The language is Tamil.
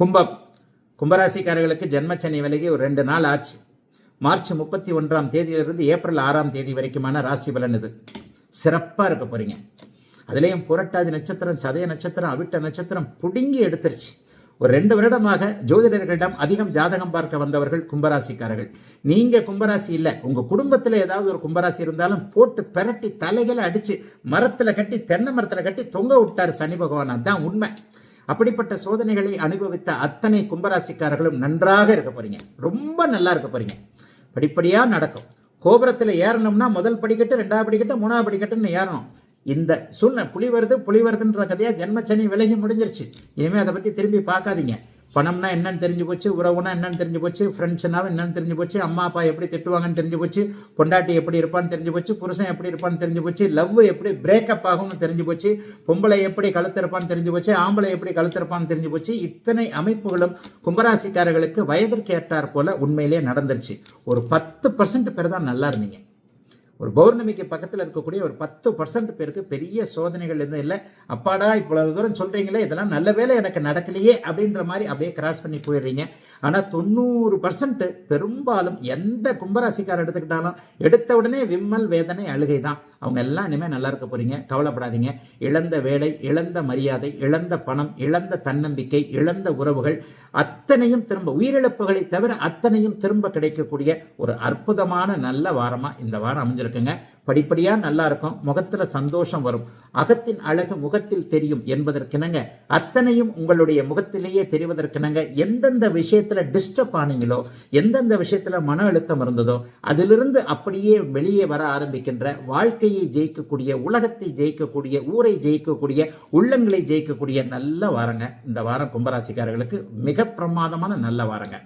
கும்பம். கும்பராசிக்காரர்களுக்கு ஜென்மச்சனி விலகி ஒரு ரெண்டு நாள் ஆச்சு. மார்ச் முப்பத்தி ஒன்றாம் தேதியிலிருந்து ஏப்ரல் ஆறாம் தேதி வரைக்குமான ராசி பலன் இது. சிறப்பாக இருக்க போறீங்க. அதுலேயும் புரட்டாதி நட்சத்திரம் சதய நட்சத்திரம் அவிட்ட நட்சத்திரம் புடுங்கி எடுத்துருச்சு. ஒரு ரெண்டு வருடமாக ஜோதிடர்களிடம் அதிகம் ஜாதகம் பார்க்க வந்தவர்கள் கும்பராசிக்காரர்கள். நீங்கள் கும்பராசி இல்லை. உங்கள் குடும்பத்தில் ஏதாவது ஒரு கும்பராசி இருந்தாலும் போட்டு பெரட்டி தலைகளை அடித்து மரத்தில் கட்டி தென்னை மரத்தில் கட்டி தொங்க விட்டார் சனி பகவான். அதுதான் உண்மை. அப்படிப்பட்ட சோதனைகளை அனுபவித்த அத்தனை கும்பராசிக்காரர்களும் நன்றாக இருக்க போறீங்க. ரொம்ப நல்லா இருக்க போறீங்க. படிப்படியா நடக்கும். கோபுரத்தில் ஏறணும்னா முதல் படிக்கட்டு ரெண்டாவது படிக்கட்டு மூணாவது படிக்கட்டுன்னு ஏறணும். இந்த சூழ்நிலை புலி வருது புலி வருதுன்ற கதையாக ஜென்மச்சனி விலகி முடிஞ்சிருச்சு. இனிமேல் அதை பற்றி திரும்பி பார்க்காதீங்க. பணம்னா என்னன்னு தெரிஞ்சு போச்சு உறவுனா என்னன்னு தெரிஞ்சு போச்சு ஃப்ரெண்ட்ஸ்னா என்னன்னு தெரிஞ்சு போச்சு அம்மா அப்பா எப்படி திட்டுவாங்கன்னு தெரிஞ்சு போச்சு பொண்டாட்டி எப்படி இருப்பான்னு தெரிஞ்சு போச்சு புருஷன் எப்படி இருப்பான்னு தெரிஞ்சு போச்சு லவ் எப்படி பிரேக்கப் ஆகும்னு தெரிஞ்சு போச்சு பொம்பளை எப்படி கழுத்திருப்பான்னு தெரிஞ்சு போச்சு ஆம்பளை எப்படி கழுத்திருப்பான்னு தெரிஞ்சு போச்சு இத்தனை அமைப்புகளும் கும்பராசிக்காரர்களுக்கு வயதிற்கு ஏற்றாற் போல உண்மையிலேயே நடந்துருச்சு. ஒரு பத்து பர்சன்ட் பேர் தான் நல்லா இருந்தீங்க. ஒரு பௌர்ணமிக்கு பக்கத்தில் இருக்கக்கூடிய ஒரு பத்து பர்சன்ட் பேருக்கு பெரிய சோதனைகள் எதுவும் இல்லை. அப்பாடா இவ்வளவு தூரம் சொல்கிறீங்களே இதெல்லாம் நல்ல வேலை எனக்கு நடக்கலையே அப்படின்ற மாதிரி அப்படியே கிராஸ் பண்ணி போயிடுறீங்க. ஆனால் தொண்ணூறு பர்சன்ட் பெரும்பாலும் எந்த கும்பராசிக்காரர் எடுத்துக்கிட்டாலும் எடுத்த உடனே விம்மல் வேதனை அழுகை தான் அவங்க எல்லாம் இனிமேல் நல்லா இருக்க போறீங்க. கவலைப்படாதீங்க. இழந்த வேலை இழந்த மரியாதை இழந்த பணம் இழந்த தன்னம்பிக்கை இழந்த உறவுகள் அத்தனையும் திரும்ப உயிரிழப்புகளை தவிர அத்தனையும் திரும்ப கிடைக்கக்கூடிய ஒரு அற்புதமான நல்ல வாரமா இந்த வாரம் அமைஞ்சிருக்குங்க. படிப்படியா நல்லா இருக்கும். முகத்துல சந்தோஷம் வரும். அகத்தின் அழகு முகத்தில் தெரியும் என்பதற்கிணங்க. அத்தனையும் உங்களுடைய முகத்திலேயே தெரிவதற்கிணங்க. எந்தெந்த விஷயத்துல டிஸ்டர்ப் ஆனீங்களோ எந்தெந்த விஷயத்துல மன அழுத்தம் இருந்ததோ அதிலிருந்து அப்படியே வெளியே வர ஆரம்பிக்கின்ற வாழ்க்கை வேலையை ஜெயிக்கக்கூடிய உலகத்தை ஜெயிக்கக்கூடிய ஊரை ஜெயிக்கக்கூடிய உள்ளங்களை ஜெயிக்கக்கூடிய நல்ல வாரங்க. இந்த வாரம் கும்பராசிக்காரர்களுக்கு மிக பிரமாதமான நல்ல வாரங்க.